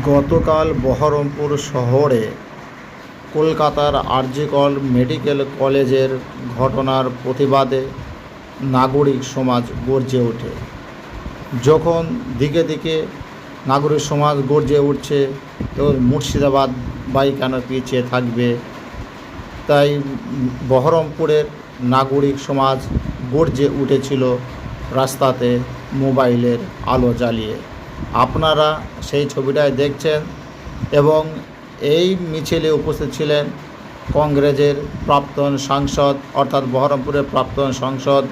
গতকাল বহরমপুর শহরে কলকাতার আরজিকর মেডিকেল কলেজের ঘটনার প্রতিবাদে নাগরিক সমাজ গর্জে ওঠে। যখন দিকে দিকে নাগরিক সমাজ গর্জে উঠছে তো মুর্শিদাবাদ বাই কেন পিছিয়ে থাকবে। তাই বহরমপুরের নাগরিক সমাজ গর্জে উঠেছিল রাস্তাতে মোবাইলের আলো জ্বালিয়ে। আপনারা সেই ছবিটায় দেখছেন এবং এই মিছিলে উপস্থিত ছিলেন কংগ্রেসের প্রাক্তন সাংসদ, অর্থাৎ বহরমপুরের প্রাক্তন সাংসদ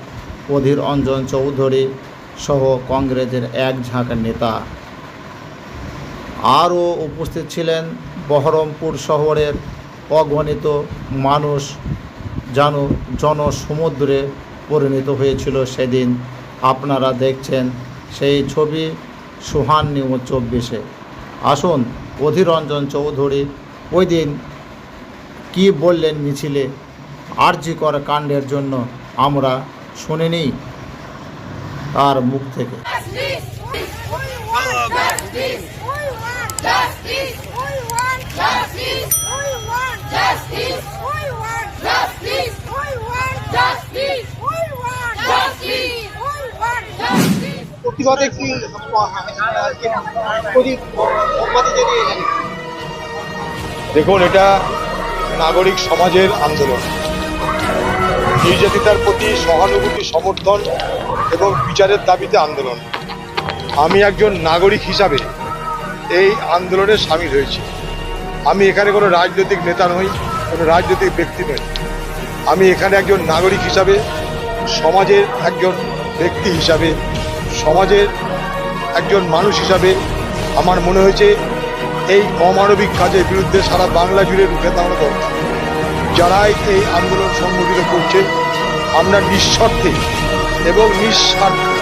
অধীর অঞ্জন চৌধুরী সহ কংগ্রেসের এক ঝাঁক নেতা। আরও উপস্থিত ছিলেন বহরমপুর শহরের অগণিত মানুষ যেন জনসমুদ্রে পরিণত হয়েছিল সেদিন। আপনারা দেখছেন সেই ছবি সুহান নিউজ চব্বিশে। আসুন, অধীররঞ্জন চৌধুরী ওই দিন কী বললেন মিছিলে? আরজিকর কাণ্ডের জন্য আমরা শুনে নিই তার মুখ থেকে। জ্বালিয়ে এলেন? দেখুন, এটা নাগরিক সমাজের আন্দোলন। নির্যাতিতার প্রতি সহানুভূতি, সমর্থন এবং বিচারের দাবিতে আন্দোলন। আমি একজন নাগরিক হিসাবে এই আন্দোলনে সামিল হয়েছি। আমি এখানে কোনো রাজনৈতিক নেতা নই, কোনো রাজনৈতিক ব্যক্তি নই। আমি এখানে একজন নাগরিক হিসাবে, সমাজের একজন ব্যক্তি হিসাবে সমাজের একজন মানুষ হিসাবে আমার মনে হয়েছে এই অমানবিক কাজের বিরুদ্ধে সারা বাংলা জুড়ে রুখে দাঁড়ানো দরকার। যারাই এই আন্দোলন সংগঠিত করছে, আমরা নিঃস্বার্থে এবং নিঃস্বার্থে,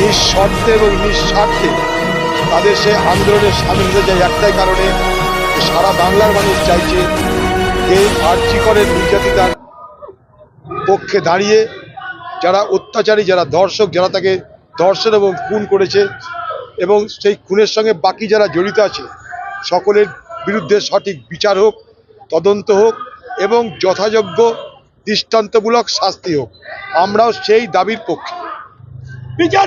নিঃশর্তে এবং নিঃস্বার্থে তাদের সে আন্দোলনের সামিল হতে যায় একটাই কারণে সারা বাংলার মানুষ চাইছে এই আর্যিকরের নির্যাতিতার পক্ষে দাঁড়িয়ে যারা অত্যাচারী, যারা দর্শক, যারা তাকে ধর্ষণ এবং খুন করেছে এবং সেই খুনের সঙ্গে বাকি যারা জড়িত আছে সকলের বিরুদ্ধে সঠিক বিচার হোক তদন্ত হোক এবং যথাযোগ্য দৃষ্টান্তমূলক শাস্তি হোক। আমরাও সেই দাবির পক্ষে। বিচার